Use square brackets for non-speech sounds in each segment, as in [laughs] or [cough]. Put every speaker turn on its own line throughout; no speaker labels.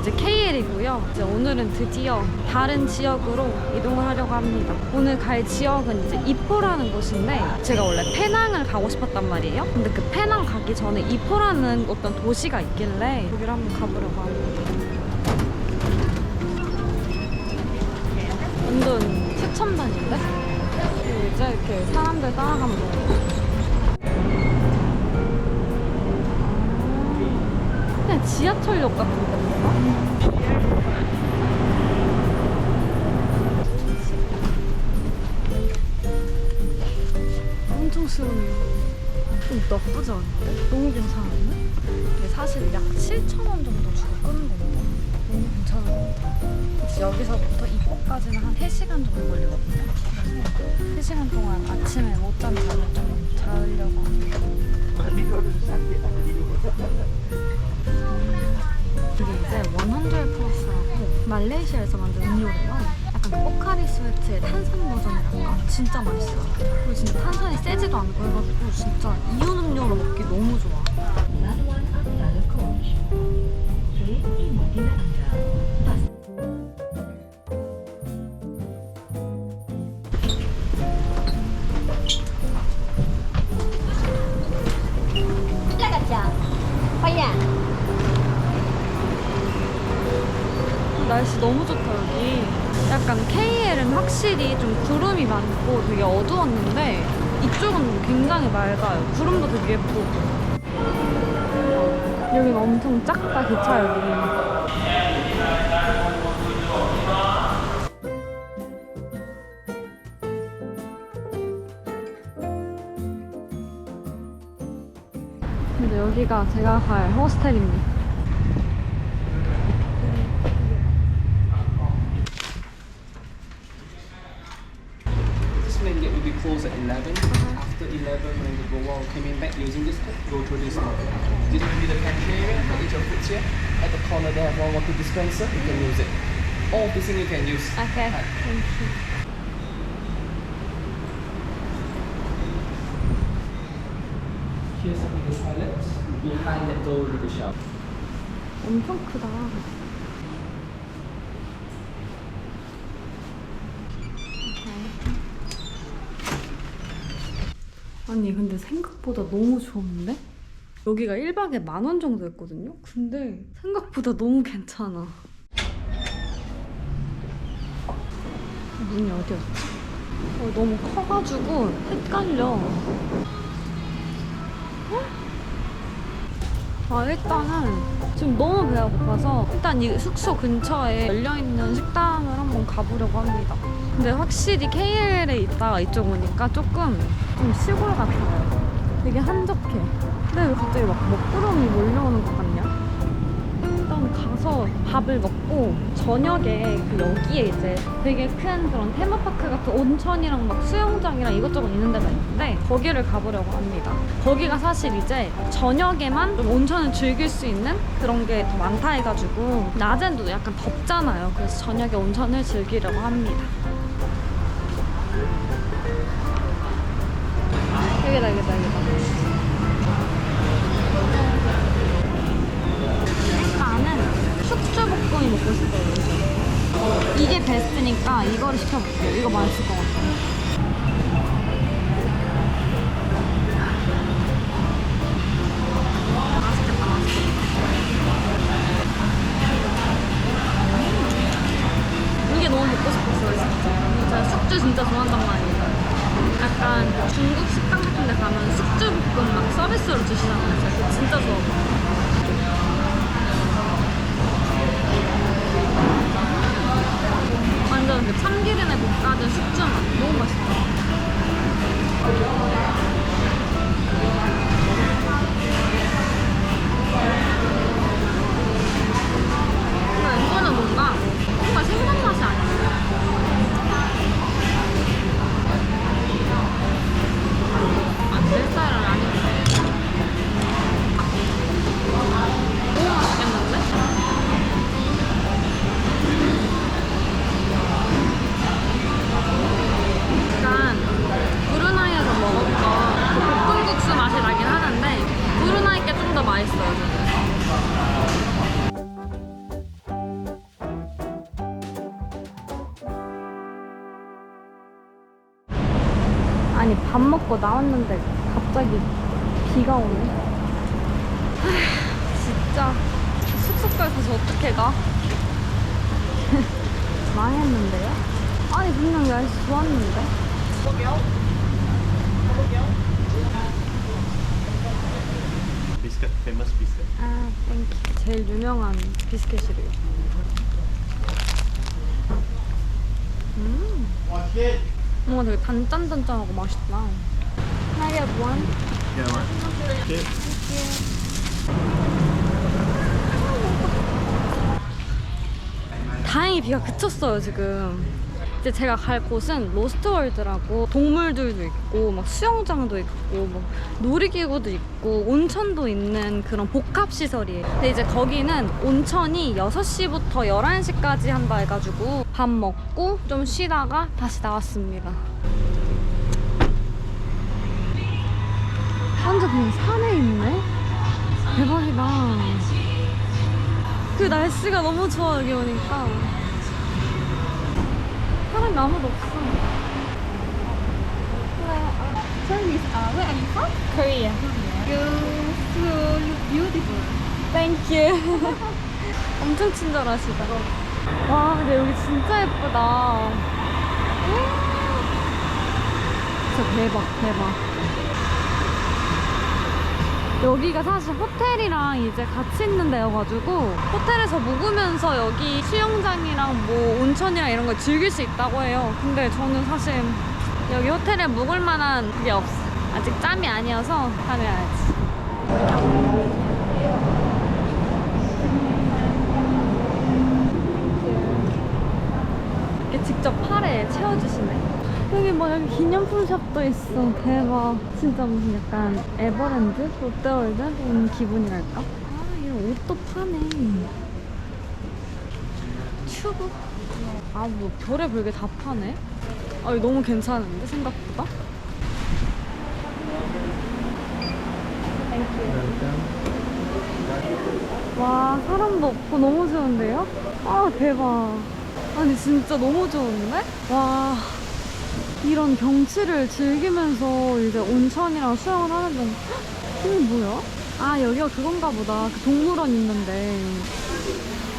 이제 KL이고요. 이제 오늘은 드디어 다른 지역으로 이동을 하려고 합니다. 오늘 갈 지역은 이제 이포라는 곳인데 제가 원래 페낭을 가고 싶었단 말이에요. 근데 그 페낭 가기 전에 이포라는 어떤 도시가 있길래 여기를 한번 가보려고 합니다. 완전 최첨단인데? 이제 이렇게 사람들 따라가면. 그냥 지하철역 같은 건가? 엄청 시원해요. 좀 나쁘지 않은데? 너무 괜찮은데? 이게 사실 약 7,000원 정도 주고 끄는 겁니다. 너무 괜찮은 것 같아요. 여기서부터 입구까지는 한 3시간 정도 말레이시아에서 만든 음료래요. 약간 그 포카리 스웨트의 탄산 버전이랄까? 진짜 맛있어요. 그리고 진짜 탄산이 세지도 않고 해가지고 진짜 이온 음료로 먹기 너무 좋아. 날씨 너무 좋다 여기. 약간 KL은 확실히 좀 구름이 많고 되게 어두웠는데 이쪽은 굉장히 맑아요. 구름도 되게 예쁘고. 여기는 엄청 작다 기차역이. 근데 여기가 제가 갈 호스텔입니다.
11. After 11, when you go out, coming back using this gate, go through this door. This will be the pantry area for each of foods here. At the corner there, have one water dispenser. You can use it. All facing you can use.
Okay,
Right.
thank you.
Here's the toilets. Behind that door will be the shower.
엄청 크다. 아니 근데 생각보다 너무 좋은데? 여기가 1박에 만 원 정도 했거든요? 근데 생각보다 너무 괜찮아. 문이 어디였지? 어, 너무 커가지고 헷갈려. 아 일단은 지금 너무 배가 고파서 일단 이 숙소 근처에 열려있는 식당을 한번 가보려고 합니다. 근데 확실히 KL에 있다가 이쪽 오니까 조금 좀 시골 같아요. 되게 한적해. 근데 왜 갑자기 막 먹구름이 몰려오는 것 같냐? 일단 가서 밥을 먹 고 저녁에 그 여기에 이제 되게 큰 그런 테마파크 같은 온천이랑 막 수영장이랑 이것저것 있는 데가 있는데 거기를 가보려고 합니다. 거기가 사실 이제 저녁에만 좀 온천을 즐길 수 있는 그런 게 더 많다 해가지고 또 약간 덥잖아요. 그래서 저녁에 온천을 즐기려고 합니다. 여기다 여기다 먹고 싶어요. 이게 베스트니까 이거를 시켜볼게요. 이거 맛있을 것 같아요. 이게 너무 먹고 싶었어요, 진짜. 숙주 진짜 좋아한단 말이에요. 약간 중국 식당 같은 데 가면 숙주 볶음 막 서비스로 주시잖아요. 제가 진짜 좋아해요. 나왔는데 갑자기 비가 오네. 아휴, 진짜 숙소까지 가서 어떻게 가? [laughs] 망했는데요? 아니 분명 날씨 좋았는데.
Biscuit, famous biscuit.
아, 땡큐. 제일 유명한 비스켓이래요. 음. 뭔가 되게 단짠단짠하고 맛있다. Can I get one?
Yeah, right. Okay.
다행히 비가 그쳤어요 지금 이제 제가 갈 곳은 로스트월드라고 동물들도 있고 막 수영장도 있고 뭐 놀이기구도 있고 온천도 있는 그런 복합시설이에요 근데 이제 거기는 온천이 6시부터 11시까지 한다 해가지고 밥 먹고 좀 쉬다가 다시 나왔습니다 완전 그냥 산에 있네? 대박이다. 그 날씨가 너무 좋아 여기 오니까. 사람이 아무도 없어.
Sorry, uh, where are you from?
Korea.
You so look beautiful.
Thank you. [laughs] 엄청 친절하시다. 와 근데 여기 진짜 예쁘다. 진짜 대박 대박 여기가 사실 호텔이랑 이제 같이 있는 데여가지고 호텔에서 묵으면서 여기 수영장이랑 뭐 온천이랑 이런 걸 즐길 수 있다고 해요. 근데 저는 사실 여기 호텔에 묵을 만한 그게 없어. 아직 짬이 아니어서 다녀야지. 이렇게 직접 팔에 채워주시네. 여기 뭐 여기 기념품 샵도 있어. 대박. 진짜 무슨 약간 에버랜드? 롯데월드? 온 기분이랄까? 아, 이런 옷도 파네. 튜브? 아, 뭐 별의 별게 다 파네. 아, 이거 너무 괜찮은데, 생각보다? 와, 사람도 없고 너무 좋은데요? 아, 대박. 아니, 진짜 너무 좋은데? 와. 이런 경치를 즐기면서 이제 온천이랑 수영을 하는 건 이게 뭐야? 아 여기가 그건가 보다. 그 동물원 있는데.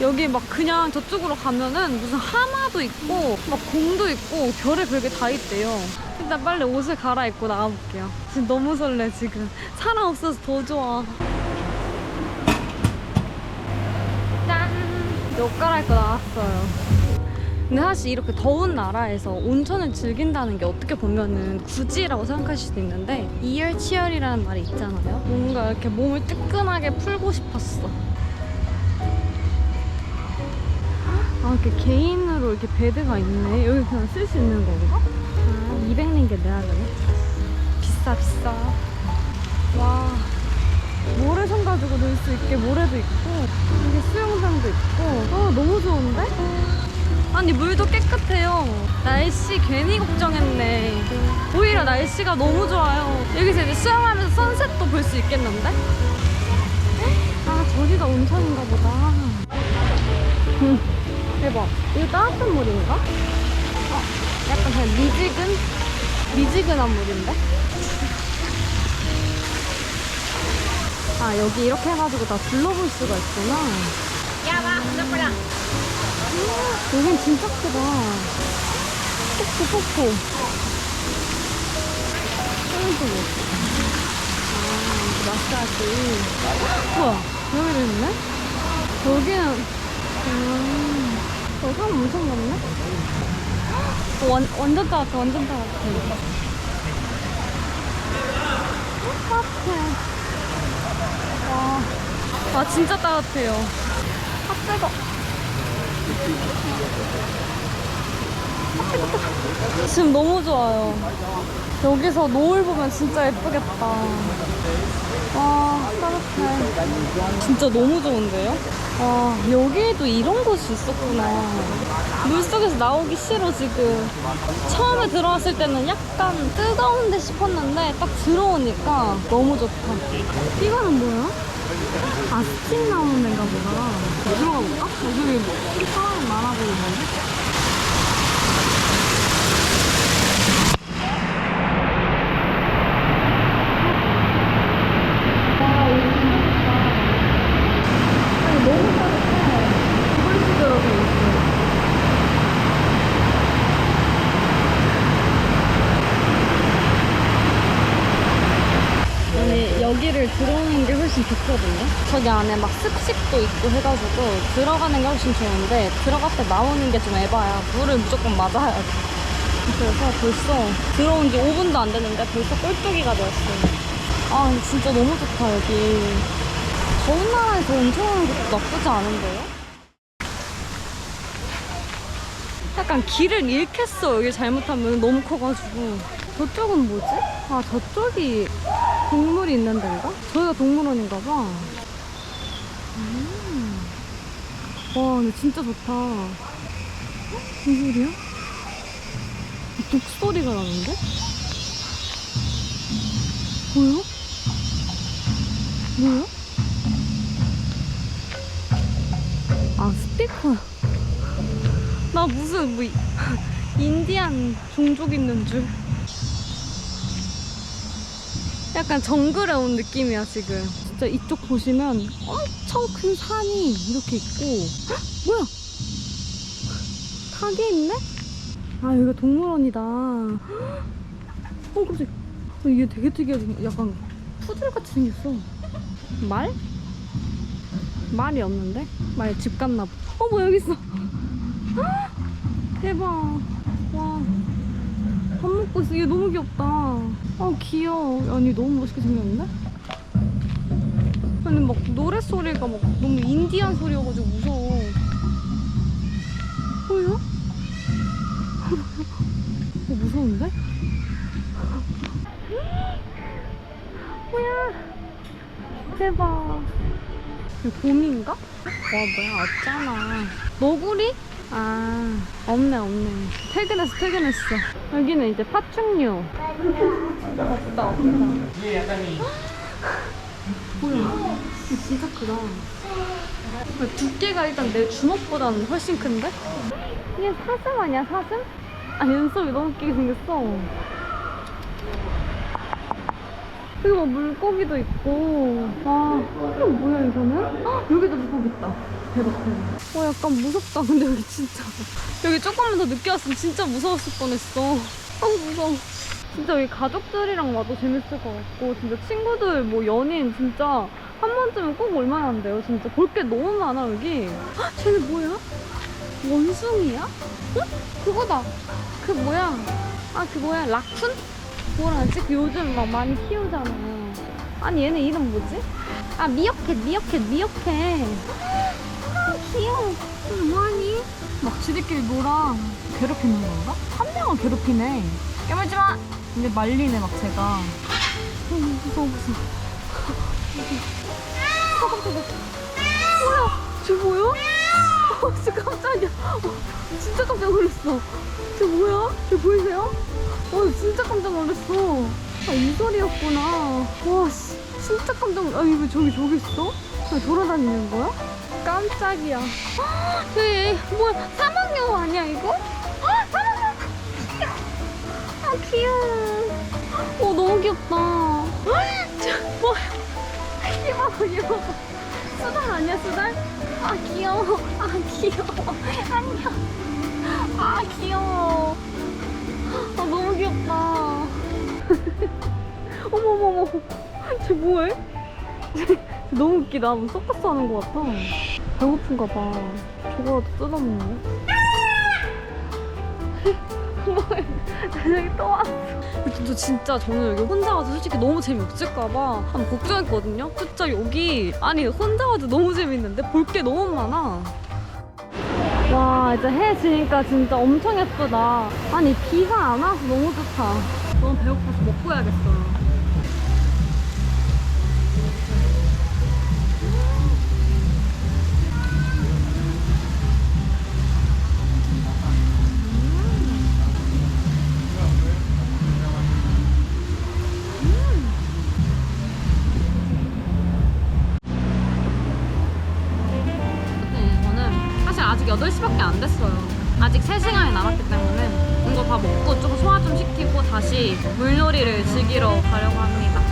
여기 막 그냥 저쪽으로 가면은 무슨 하마도 있고 막 공도 있고 별의 별 게 다 있대요. 일단 빨리 옷을 갈아입고 나가볼게요. 지금 너무 설레 지금. 사람 없어서 더 좋아. 짠! 옷 갈아입고 나왔어요 근데 사실 이렇게 더운 나라에서 온천을 즐긴다는 게 어떻게 보면은 굳이라고 생각하실 수도 있는데 이열치열이라는 말이 있잖아요. 뭔가 이렇게 몸을 뜨끈하게 풀고 싶었어. 아, 이렇게 개인으로 이렇게 베드가 있네. 여기 그냥 쓸 수 있는 건가? 아, 200링게 내야 되네. 비싸, 비싸. 와. 모래성 가지고 놀 수 있게 모래도 있고, 이게 수영장도 있고, 아, 너무 좋은데? 아니 물도 깨끗해요. 날씨 괜히 걱정했네. 오히려 날씨가 너무 좋아요. 여기서 이제 수영하면서 선셋도 볼 수 있겠는데? 아 저기가 온천인가 보다. 음, 대박. 이거 따뜻한 물인가? 어, 약간 그냥 미지근? 미지근한 물인데? 아 여기 이렇게 해가지고 다 둘러볼 수가 있구나. 여긴 진짜 크다. 폭포, 폭포. 사람도 뭐. 아, 마사지. 우와, 여기도 있네? 여기는, 음, 어, 사람 엄청 많네? 어, 완, 완전 따뜻해, 완전 따뜻해. 어. 와, 아, 진짜 따뜻해요. 아, 뜨거. 지금 너무 좋아요. 여기서 노을 보면 진짜 예쁘겠다. 와, 따뜻해. 진짜 너무 좋은데요? 와, 여기에도 이런 곳이 있었구나. 물속에서 나오기 싫어, 지금. 처음에 들어왔을 때는 약간 뜨거운데 싶었는데, 딱 들어오니까 너무 좋다. 이거는 뭐야? 아, 스팀 나오는 데인가 보다. 들어가 볼까? 여기 사람이 많아 보이는데? 여기를 들어오는 게 훨씬 저기 안에 막 습식도 있고 해가지고 들어가는 게 훨씬 좋은데 들어갈 때 나오는 게 좀 에바야. 물을 무조건 맞아야 돼. 그래서 벌써 들어온 지 5분도 안 됐는데 벌써 꼴뚜기가 되었어요. 아 진짜 너무 좋다 여기. 더운 나라에서 온천하는 것도 나쁘지 않은데요? 약간 길을 잃겠어 여기 잘못하면 너무 커가지고 저쪽은 뭐지? 아 저쪽이 동물이 있는 데인가? 저기가 동물원인가 봐 음. 와 근데 진짜 좋다 헉, 무슨 소리야? 독소리가 나는데? 뭐야? 뭐야? 아 스피커야 나 무슨 뭐 이- [laughs] 인디안 종족 있는 줄 약간 정글에 온 느낌이야 지금 진짜 이쪽 보시면 엄청 큰 산이 이렇게 있고 헉, 뭐야 닭이 있네? 아 여기가 동물원이다 헉, 어 깜짝 어, 이게 되게 특이하게 약간 푸들같이 생겼어 말? 말이 없는데? 말 집 갔나 봐. 어, 뭐 여기 있어. 헉! 대박. 와. 밥 먹고 있어. 얘 너무 귀엽다. 어, 귀여워. 아니, 너무 멋있게 생겼는데? 아니, 막 노랫소리가 막 너무 인디안 소리여가지고 무서워. 뭐야? [laughs] 어, 무서운데? [laughs] 뭐야? 대박. 이거 봄인가? 와 뭐야 없잖아 너구리? 아 없네 없네 퇴근했어 퇴근했어 여기는 이제 파충류 없다 없다 뭐야 이거 진짜 크다. 두께가 일단 내 주먹보다는 훨씬 큰데? 이게 사슴 아니야 사슴? 아 눈썹이 너무 웃기게 생겼어. 여기 막 물고기도 있고. 와 이거 뭐야 이거는? 헉, 여기도 물고기 있다. 대박 대박. 와 약간 무섭다. 근데 여기 진짜. 여기 조금만 더 늦게 왔으면 진짜 무서웠을 뻔했어. 아 무서워 진짜 여기 가족들이랑 와도 재밌을 것 같고 진짜 친구들 뭐 연인 진짜 한 번쯤은 꼭 올만 한데요 진짜 볼 게 너무 많아 여기 헉, 쟤는 뭐야? 원숭이야? 응? 그거다 그 뭐야 아 그 뭐야 라쿤? 뭐라 하지? 그 요즘 막 많이 키우잖아. 아니 얘네 이름 뭐지? 아 미어캣 미어캣 미어캣. 아 귀여워. 뭐하니? 막 지들끼리 놀아. 괴롭히는 건가? 한 명을 괴롭히네. 깨물지 마. 근데 말리네 막 제가. 어, 무서워 무서워. 뭐야? 쟤 뭐야? 어, 진짜 깜짝이야. 어, 진짜 깜짝 놀랐어. 쟤 뭐야? 쟤 보이세요? 어, 진짜 깜짝 놀랐어. 아, 이 소리였구나. 와, 씨, 진짜 깜짝 놀. 아, 이거 저기 저기 있어? 아, 돌아다니는 거야? 깜짝이야. 헉, 얘 뭐야? 사막여우 아니야 이거? 귀여워. 어, 너무 귀엽다. 헉, 저 뭐야? 이거 이거 수달 아니야 수달? 아 귀여워. 아 귀여워. 안녕. 아 귀여워. 아 너무 귀엽다. [laughs] 어머머머. 쟤 뭐해? 쟤 너무 웃기다. 뭐 서커스 하는 것 같아. 배고픈가 봐. 저거라도 뜯어먹네. [laughs] 뭐야? 저기 또 왔어. 근데 진짜 저는 여기 혼자 와서 솔직히 너무 재미없을까봐 한번 걱정했거든요. 진짜 여기 아니 혼자 와도 너무 재밌는데 볼 게 너무 많아. 와 이제 해 지니까 진짜 엄청 예쁘다 아니 비가 안 와서 너무 좋다 너무 배고파서 먹고 야겠어요 아직 8시밖에 안 됐어요. 아직 3시간이 남았기 때문에 이거 다 먹고 좀 소화 좀 시키고 다시 물놀이를 즐기러 가려고 합니다.